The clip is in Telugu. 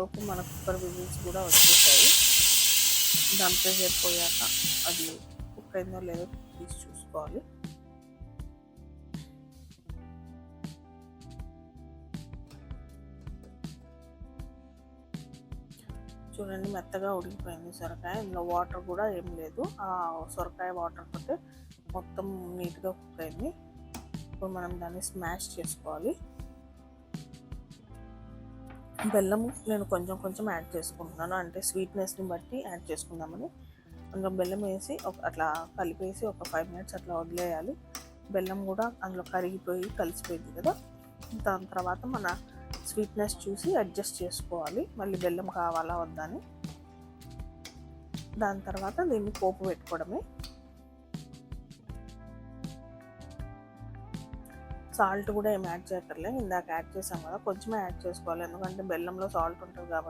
లోపు మన కుక్కర్ విజిల్స్ కూడా వచ్చేసాయి. దాని ప్రెషర్ పోయాక అది కుక్ అయిందో లేదో తీసి చూసుకోవాలి. చూడండి మెత్తగా ఉడికిపోయింది సొరకాయ. ఇందులో వాటర్ కూడా ఏం లేదు. ఆ సొరకాయ వాటర్ తోటి మొత్తం నీట్గా కుక్ అయింది ఇప్పుడు మనం దాన్ని స్మాష్ చేసుకోవాలి. బెల్లం నేను కొంచెం కొంచెం యాడ్ చేసుకుంటున్నాను. అంటే స్వీట్నెస్ని బట్టి యాడ్ చేసుకుందామని. అందులో బెల్లం వేసి ఒక అట్లా కలిపేసి ఒక ఫైవ్ మినిట్స్ అట్లా వదిలేయాలి. బెల్లం కూడా అందులో కరిగిపోయి కలిసిపోయింది కదా. దాని తర్వాత మన స్వీట్నెస్ చూసి అడ్జస్ట్ చేసుకోవాలి. మళ్ళీ బెల్లం కావాలా వద్దని దాని తర్వాత దీన్ని పోపు పెట్టుకోవడమే. సాల్ట్ కూడా ఏం యాడ్ చేయక్కర్లే ఇందాక యాడ్ చేసాం కదా కొంచెమే యాడ్ చేసుకోవాలి. ఎందుకంటే బెల్లంలో సాల్ట్ ఉంటుంది కాబట్టి.